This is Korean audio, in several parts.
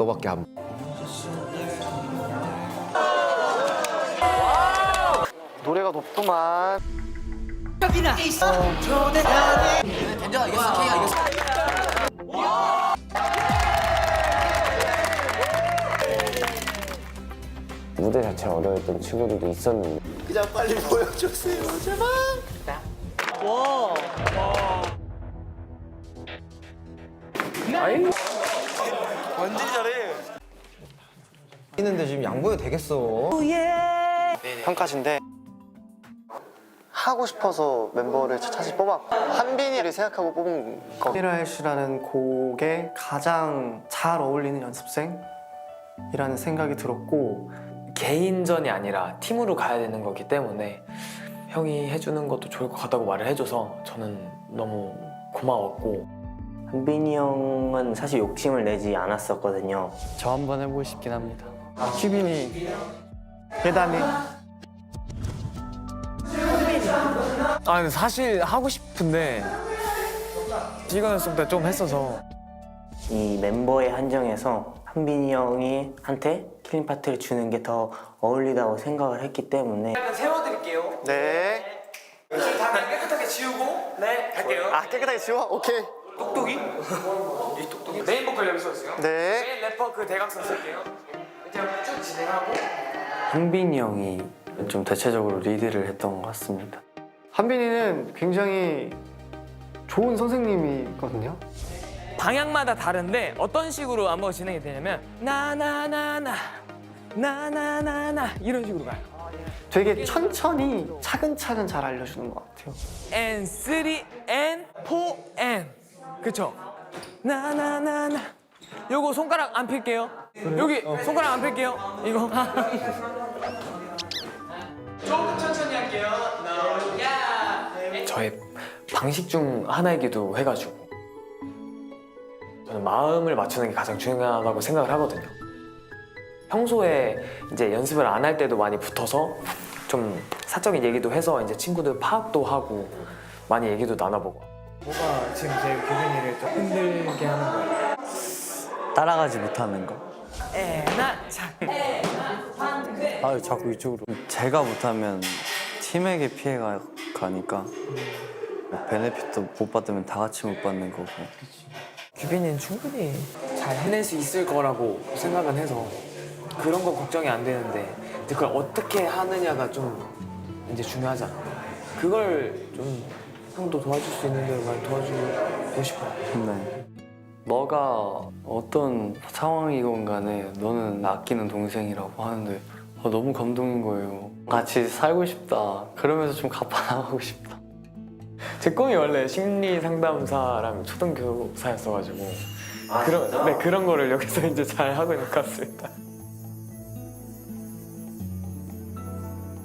너밖에 안. 노래가 높구만. 무대 자체가 어려웠던 친구들도 있었는데. 그냥 빨리 보여주세요, 제발. 완전히 잘해. 했는데 지금 양보해도 되겠어 평가신데 하고 싶어서 멤버를 사실 뽑았고 한빈이를 생각하고 뽑은 거. 히라이시라는 곡에 가장 잘 어울리는 연습생이라는 생각이 들었고 개인전이 아니라 팀으로 가야 되는 거기 때문에 형이 해주는 것도 좋을 것 같다고 말을 해줘서 저는 너무 고마웠고 한 빈이 형은 사실 욕심을 내지 않았었거든요. 저 한번 해보고 싶긴 합니다. 큐빈이 대담이. 아 근데 사실 하고 싶은데 시간 연습 때좀 했어서. 이 멤버의 한정에서 한빈이 형이 한테 킬링 파트를 주는 게 더 어울리다고 생각을 했기 때문에. 세워드릴게요. 네. 지금 다 깨끗하게 지우고. 네 갈게요. 아 깨끗하게 지워? 오케이. 똑똑이? 이 똑똑이. 메인 보컬 여기 써주세요? 네. 메인 래퍼 그 대각선 쓸게요. 이제 쭉 진행하고. 한빈이 형이 좀 대체적으로 리드를 했던 것 같습니다. 한빈이는 굉장히 좋은 선생님이거든요. 방향마다 다른데 어떤 식으로 안무가 진행이 되냐면 나나나나 나나나나 이런 식으로 가요. 되게 천천히 차근차근 잘 알려주는 것 같아요. N 3 N 4 N 그쵸? 나나나나. 요거 손가락 안 필게요. 여기 손가락 안 필게요. 이거. 조금 천천히 할게요. 저의 방식 중 하나이기도 해가지고 저는 마음을 맞추는 게 가장 중요하다고 생각을 하거든요. 평소에 이제 연습을 안 할 때도 많이 붙어서 좀 사적인 얘기도 해서 이제 친구들 파악도 하고 많이 얘기도 나눠보고 뭐가 지금 제 규빈이를 좀 힘들게 하는 거예요? 따라가지 못하는 거. 에나 자 아 자꾸 이쪽으로. 제가 못하면 팀에게 피해가 가니까 뭐 베네핏도 못 받으면 다 같이 못 받는 거고. 규빈이는 충분히 잘 해낼 수 있을 거라고 생각은 해서 그런 건 걱정이 안 되는데 이제 그걸 어떻게 하느냐가 좀 이제 중요하잖아. 그걸 좀 형도 도와줄 수 있는 대로 많이 도와주고 싶어요. 네. 너가 어떤 상황이건 간에 너는 아끼는 동생이라고 하는데 아, 너무 감동인 거예요. 같이 살고 싶다. 그러면서 좀 갚아나가고 싶다. 제 꿈이 원래 심리 상담사랑 초등 교사였어가지고 그런 네 그런 거를 여기서 이제 잘 하고 있는 것 같습니다.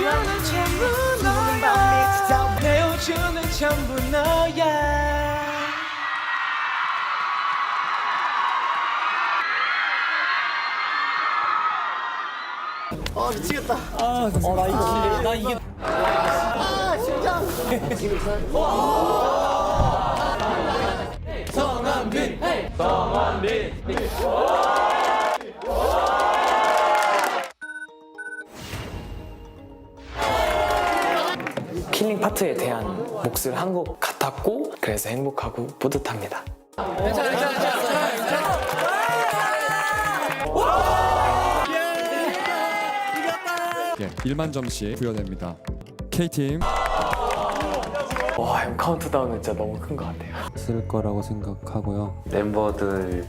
우주는 전부 너야. 내 우주는 전부 너야. 아 미치겠다. 킬링 파트에 대한 몫을 한 것 같았고 그래서 행복하고 뿌듯합니다. 예, 1만 점씩 부여됩니다. K팀 와, 형 카운트다운은 진짜 너무 큰 것 같아요. 쓸 거라고 생각하고요. 멤버들